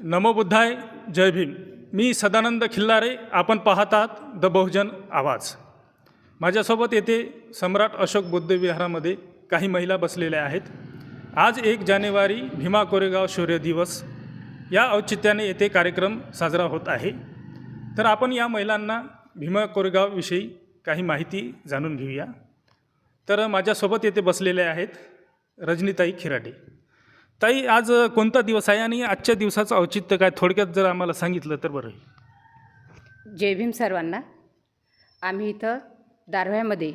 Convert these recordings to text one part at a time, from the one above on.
नमोबुद्धाय जय भीम. मी सदानंद खिल्लारे आपण पाहतात द बहुजन आवाज. माझ्यासोबत येथे सम्राट अशोक बुद्ध विहारामध्ये काही महिला बसलेल्या आहेत. आज एक जानेवारी भीमा कोरेगाव शौर्य दिवस. या औचित्याने येथे कार्यक्रम साजरा होत आहे. तर आपण या महिलांना भीमा कोरेगावविषयी काही माहिती जाणून घेऊया. तर माझ्यासोबत येथे बसलेले आहेत रजनीताई खिराटे ताई आज कोणता दिवस आहे आणि आजच्या दिवसाचं औचित्य काय? थोडक्यात जर आम्हाला सांगितलं तर बरं होईल. जय भीम सर्वांना. आम्ही इथं दारव्यामध्ये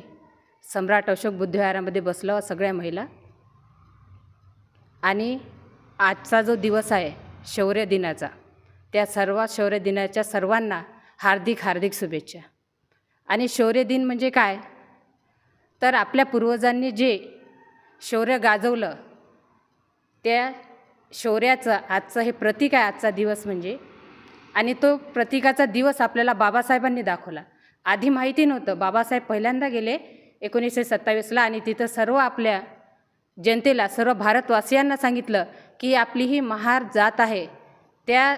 सम्राट अशोक बुद्धविहारामध्ये बसलो सगळ्या महिला. आणि आजचा जो दिवस आहे शौर्य दिनाचा त्या सर्व शौर्य दिनाच्या सर्वांना हार्दिक हार्दिक शुभेच्छा. आणि शौर्य दिन म्हणजे काय? तर आपल्या पूर्वजांनी जे शौर्य गाजवलं त्या शौर्याचं आजचं हे प्रतीक आहे आजचा दिवस म्हणजे. आणि तो प्रतीकाचा दिवस आपल्याला बाबासाहेबांनी दाखवला. आधी माहिती नव्हतं. बाबासाहेब पहिल्यांदा गेले एकोणीसशे सत्तावीसला आणि तिथं सर्व आपल्या जनतेला सर्व भारतवासियांना सांगितलं की आपली ही महार जात आहे. त्या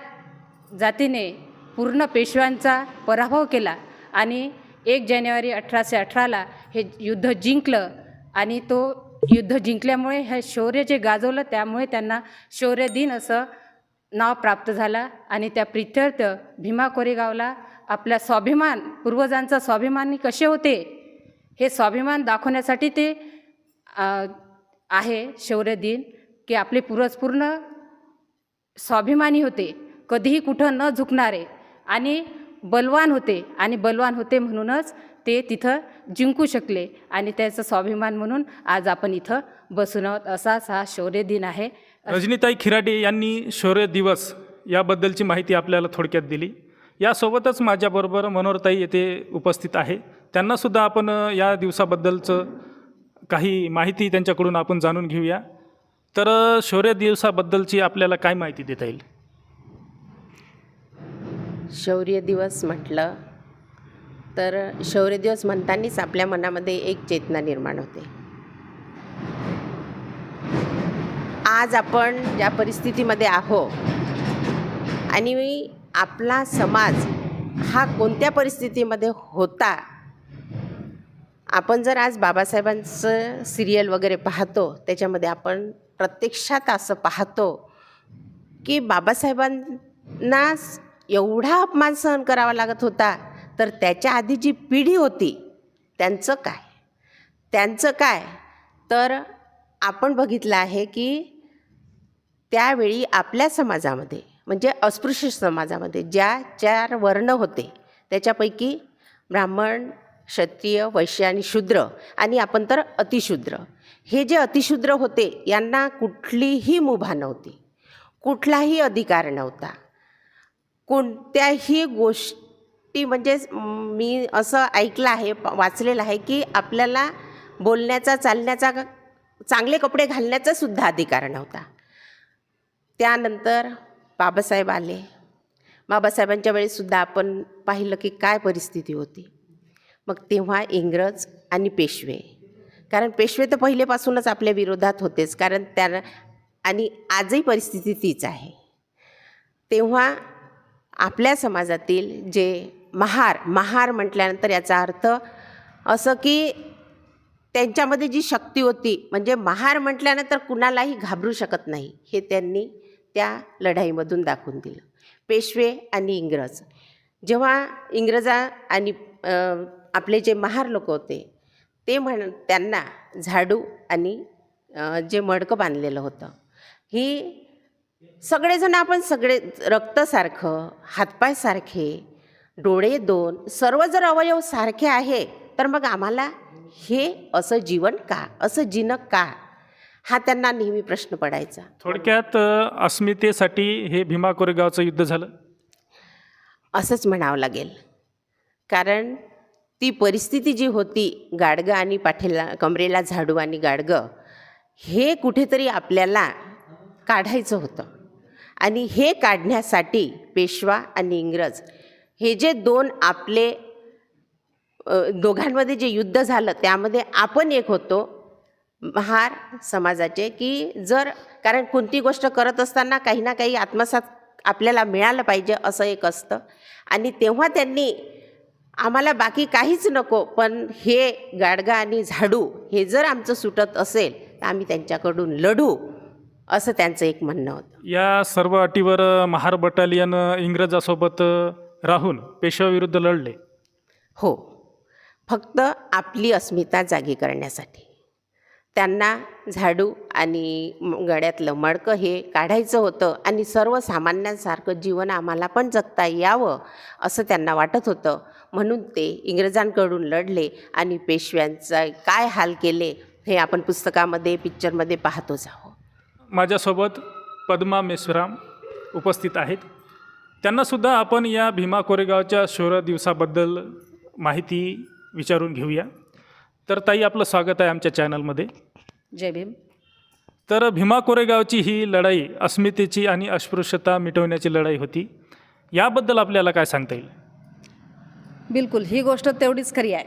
जातीने पूर्ण पेशव्यांचा पराभव केला आणि एक जानेवारी अठराशे अठराला हे युद्ध जिंकलं आणि तो युद्ध जिंकल्यामुळे हे शौर्य जे गाजवलं त्यामुळे त्यांना शौर्य दिन असं नाव प्राप्त झालं. आणि त्या प्रित्यर्थ भीमा कोरेगावला आपल्या स्वाभिमान पूर्वजांचा स्वाभिमानी कसे होते? हे स्वाभिमान दाखवण्यासाठी ते आहे शौर्य दिन की आपले पूर्वज पूर्ण स्वाभिमानी होते. कधीही कुठं न झुकणारे आणि बलवान होते. आणि बलवान होते म्हणूनच ते तिथं जिंकू शकले आणि त्याचं स्वाभिमान म्हणून आज आपण इथं बसून आहोत. असाच हा शौर्य दिन आहे. रजनीताई खिराटे यांनी शौर्य दिवस याबद्दलची माहिती आपल्याला थोडक्यात दिली. यासोबतच माझ्याबरोबर मनोहरताई येथे उपस्थित आहे. त्यांनासुद्धा आपण या दिवसाबद्दलचं काही माहिती त्यांच्याकडून आपण जाणून घेऊया. तर शौर्य दिवसाबद्दलची आपल्याला काय माहिती देता येईल? शौर्य दिवस म्हटलं तर शौर्य दिवस म्हणतानीच आपल्या मनामध्ये एक चेतना निर्माण होते. आज आपण ज्या परिस्थितीमध्ये आहो आणि आपला समाज हा कोणत्या परिस्थितीमध्ये होता आपण जर आज बाबासाहेबांचं सिरियल वगैरे पाहतो त्याच्यामध्ये आपण प्रत्यक्षात असं पाहतो की बाबासाहेबांना एवढा अपमान सहन करावा लागत होता तर त्याच्या आधी जी पिढी होती त्यांचं काय? त्यांचं काय? तर आपण बघितलं आहे की त्यावेळी आपल्या समाजामध्ये म्हणजे अस्पृश्य समाजामध्ये ज्या चार वर्ण होते त्याच्यापैकी ब्राह्मण क्षत्रिय वैश्य आणि शूद्र आणि आपण तर अतिशूद्र. हे जे अतिशूद्र होते यांना कुठलीही मुभा नव्हती. कुठलाही अधिकार नव्हता. कोणत्याही गोष्ट म्हणजे मी असं ऐकलं आहे वाचलेलं आहे की आपल्याला बोलण्याचा चालण्याचा चांगले कपडे घालण्याचा सुद्धा अधिकार नव्हता. त्यानंतर बाबासाहेब आले. बाबासाहेबांच्या वेळेससुद्धा आपण पाहिलं की काय परिस्थिती होती. मग तेव्हा इंग्रज आणि पेशवे. कारण पेशवे तर पहिलेपासूनच आपल्या विरोधात होतेच कारण त्या आणि आजही परिस्थिती तीच आहे. तेव्हा आपल्या समाजातील जे महार महार म्हटल्यानंतर याचा अर्थ असं की त्यांच्यामध्ये जी शक्ती होती म्हणजे महार म्हटल्यानंतर कुणालाही घाबरू शकत नाही हे त्यांनी त्या लढाईमधून दाखवून दिलं. पेशवे आणि इंग्रज. जेव्हा इंग्रजा आणि आपले जे महार लोक होते ते म्हण त्यांना झाडू आणि जे मडकं बांधलेलं होतं. ही सगळेजण आपण सगळे रक्तसारखं हातपायसारखे डोळे दोन सर्व जर अवयव सारखे आहे तर मग आम्हाला हे असं जीवन का? असं जिणं का? हा त्यांना नेहमी प्रश्न पडायचा. थोडक्यात अस्मितेसाठी हे भीमा कोरेगावचं युद्ध झालं? असंच म्हणावं लागेल. कारण ती परिस्थिती जी होती गाडगं आणि पाठीला कमरेला झाडू आणि गाडगं हे कुठेतरी आपल्याला काढायचं होतं. आणि हे काढण्यासाठी पेशवा आणि इंग्रज हे जे दोन आपले दोघांमध्ये जे युद्ध झालं त्यामध्ये आपण एक होतो. महार समाजाचे की जर कारण कोणती गोष्ट करत असताना काही ना काही आत्मसात आपल्याला मिळालं पाहिजे असं एक असतं. आणि तेव्हा त्यांनी आम्हाला बाकी काहीच नको पण हे गाडगा आणि झाडू हे जर आमचं सुटत असेल तर आम्ही त्यांच्याकडून लढू असं त्यांचं एक म्हणणं होतं. या सर्व अटीवर महार बटालियन इंग्रजासोबत राहून पेशव्याविरुद्ध लढले. हो. फक्त आपली अस्मिता जागी करण्यासाठी. त्यांना झाडू आणि गळ्यातलं मडकं हे काढायचं होतं आणि सर्वसामान्यांसारखं जीवन आम्हाला पण जगता यावं असं त्यांना वाटत होतं. म्हणून ते इंग्रजांकडून लढले आणि पेशव्यांचा काय हाल केले हे आपण पुस्तकामध्ये पिक्चरमध्ये पाहतोच आहोत. माझ्यासोबत पद्मा मेश्राम उपस्थित आहेत. त्यांनासुद्धा आपण या भीमा कोरेगावच्या शौर्य दिवसाबद्दल माहिती विचारून घेऊया. तर ताई आपलं स्वागत आहे आमच्या चॅनलमध्ये. जय भीम. तर भीमा कोरेगावची ही लढाई अस्मितेची आणि अस्पृश्यता मिटवण्याची लढाई होती. याबद्दल आपल्याला काय सांगता येईल? बिलकुल ही गोष्ट तेवढीच खरी आहे.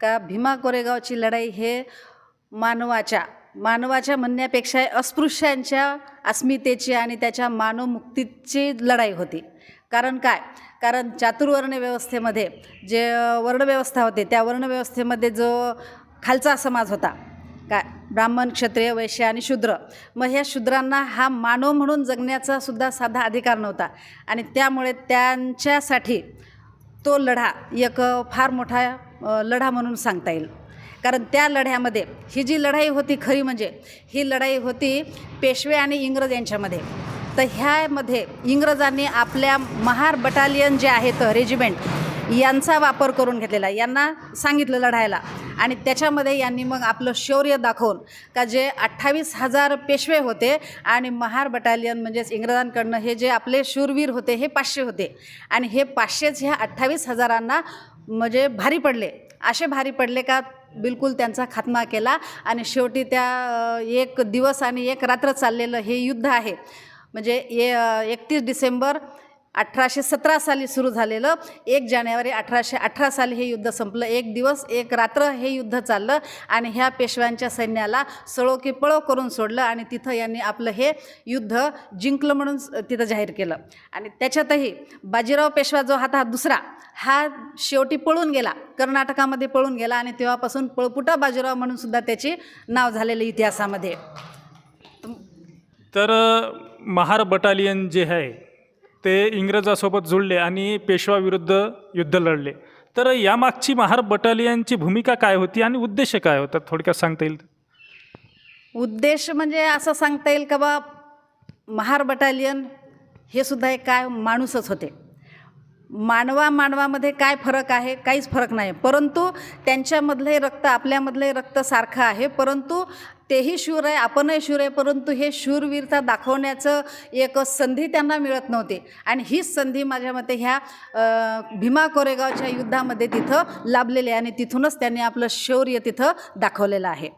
का भीमा कोरेगावची लढाई हे मानवाच्या मानवाच्या म्हणण्यापेक्षा अस्पृश्यांच्या अस्मितेची आणि त्याच्या मानवमुक्तीची लढाई होती. कारण काय? कारण चातुर्वर्ण व्यवस्थेमध्ये जे वर्णव्यवस्था होते त्या वर्णव्यवस्थेमध्ये जो खालचा समाज होता काय? ब्राह्मण क्षत्रिय वैश्य आणि शूद्र. मग ह्या शूद्रांना हा मानव म्हणून जगण्याचा सुद्धा साधा अधिकार नव्हता. आणि त्यामुळे त्यांच्यासाठी तो लढा एक फार मोठा लढा म्हणून सांगता येईल. कारण त्या लढ्यामध्ये ही जी लढाई होती खरी म्हणजे ही लढाई होती पेशवे आणि इंग्रज यांच्यामध्ये. तर ह्यामध्ये इंग्रजांनी आपल्या महार बटालियन जे आहेत रेजिमेंट यांचा वापर करून घेतलेला यांना सांगितलं लढायला. आणि त्याच्यामध्ये यांनी मग आपलं शौर्य दाखवून का जे अठ्ठावीस हजार पेशवे होते आणि महार बटालियन म्हणजेच इंग्रजांकडनं हे जे आपले शूरवीर होते हे पाचशे होते. आणि हे पाचशेच ह्या अठ्ठावीस हजारांना म्हणजे भारी पडले. असे भारी पडले का? बिलकुल त्यांचा खात्मा केला. आणि शेवटी त्या एक दिवस आणि एक रात्र चाललेलं हे युद्ध आहे. म्हणजे ए एकतीस डिसेंबर अठराशे सतरा साली सुरू झालेलं एक जानेवारी अठराशे अठरा साली हे युद्ध संपलं. एक दिवस एक रात्र हे युद्ध चाललं आणि ह्या पेशव्यांच्या सैन्याला सळो की पळो करून सोडलं आणि तिथं यांनी आपलं हे युद्ध जिंकलं म्हणून तिथं जाहीर केलं. आणि त्याच्यातही बाजीराव पेशवा जो होता दुसरा हा शेवटी पळून गेला. कर्नाटकामध्ये पळून गेला आणि तेव्हापासून पळपुटा बाजीराव म्हणून सुद्धा त्याची नाव झालेलं इतिहासामध्ये. तर महार बटालियन जे आहे ते इंग्रजासोबत जुळले आणि पेशवाविरुद्ध युद्ध लढले. तर यामागची महार बटालियनची भूमिका काय होती आणि उद्देश काय होता? थोडक्यात सांगता येईल? उद्देश म्हणजे असं सांगता येईल का बा महार बटालियन हे सुद्धा एक काय माणूसच होते. मानवा मानवामध्ये काय फरक आहे काहीच फरक नाही. परंतु त्यांच्यामधले रक्त आपल्यामधले रक्त सारखं आहे परंतु तेही शूर आहे आपणही शूर आहे परंतु हे शूरवीरता दाखवण्याचं एक संधी त्यांना मिळत नव्हती. आणि हीच संधी माझ्या मते ह्या भीमा कोरेगावच्या युद्धामध्ये तिथं लाभलेली आहे आणि तिथूनच त्यांनी आपलं शौर्य तिथं दाखवलेलं आहे.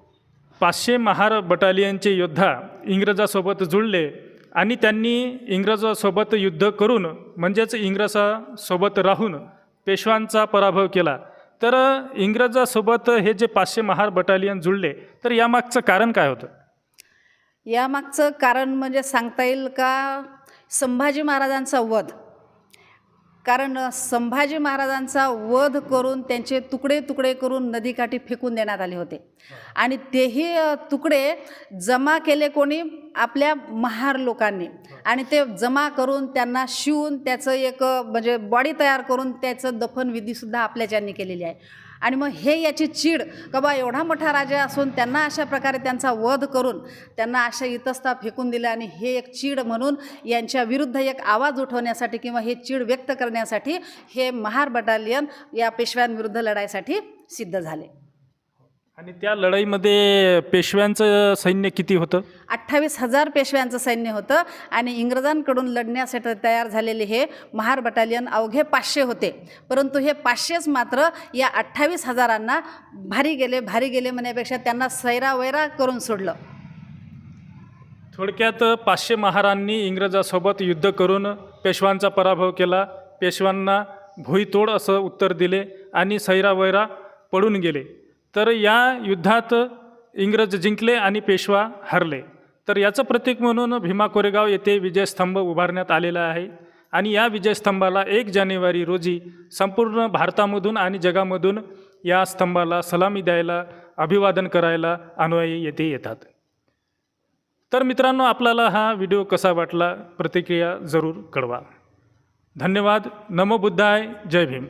पाचशे महार बटालियनचे योद्धा इंग्रजासोबत जुळले. आणि त्यांनी इंग्रजासोबत युद्ध करून म्हणजेच इंग्रजासोबत राहून पेशवांचा पराभव केला. तर इंग्रजासोबत हे जे पाचशे महार बटालियन जुळले तर यामागचं कारण काय होतं? यामागचं कारण म्हणजे सांगता येईल का? संभाजी महाराजांचा वध. कारण संभाजी महाराजांचा वध करून त्यांचे तुकडे तुकडे करून नदीकाठी फेकून देण्यात आले होते. आणि तेही तुकडे जमा केले कोणी? आपल्या महार लोकांनी. आणि ते जमा करून त्यांना शिवून त्याचं एक म्हणजे बॉडी तयार करून त्याचं दफनविधीसुद्धा आपल्याच्यांनी केलेली आहे. आणि मग हे याची चीड का बा एवढा मोठा राजा असून त्यांना अशा प्रकारे त्यांचा वध करून त्यांना अशा इतस्ता फेकून दिल्या आणि हे एक चीड म्हणून यांच्या विरुद्ध एक आवाज उठवण्यासाठी किंवा हे चीड व्यक्त करण्यासाठी हे महार बटालियन या पेशव्यांविरुद्ध लढाईसाठी सिद्ध झाले. आणि त्या लढाईमध्ये पेशव्यांचं सैन्य किती होतं? अठ्ठावीस हजार पेशव्यांचं सैन्य होतं आणि इंग्रजांकडून लढण्यासाठी तयार झालेले हे महार बटालियन अवघे पाचशे होते. परंतु हे पाचशेच मात्र या अठ्ठावीस हजारांना भारी गेले भारी गेले म्हणण्यापेक्षा त्यांना सैरावैरा करून सोडलं. थोडक्यात पाचशे महारांनी इंग्रजासोबत युद्ध करून पेशवांचा पराभव केला. पेशवांना भुईतोड असं उत्तर दिले आणि सैरावैरा पळून गेले. तर या युद्धात इंग्रज जिंकले आणि पेशवा हरले. तर याचं प्रतीक म्हणून भीमा कोरेगाव येथे विजयस्तंभ उभारण्यात आलेला आहे. आणि या विजयस्तंभाला एक जानेवारी रोजी संपूर्ण भारतामधून आणि जगामधून या स्तंभाला सलामी द्यायला अभिवादन करायला अनुयायी येथे येतात. तर मित्रांनो आपल्याला हा व्हिडिओ कसा वाटला? प्रतिक्रिया जरूर कळवा. धन्यवाद. नमो बुद्धाय. जय भीम.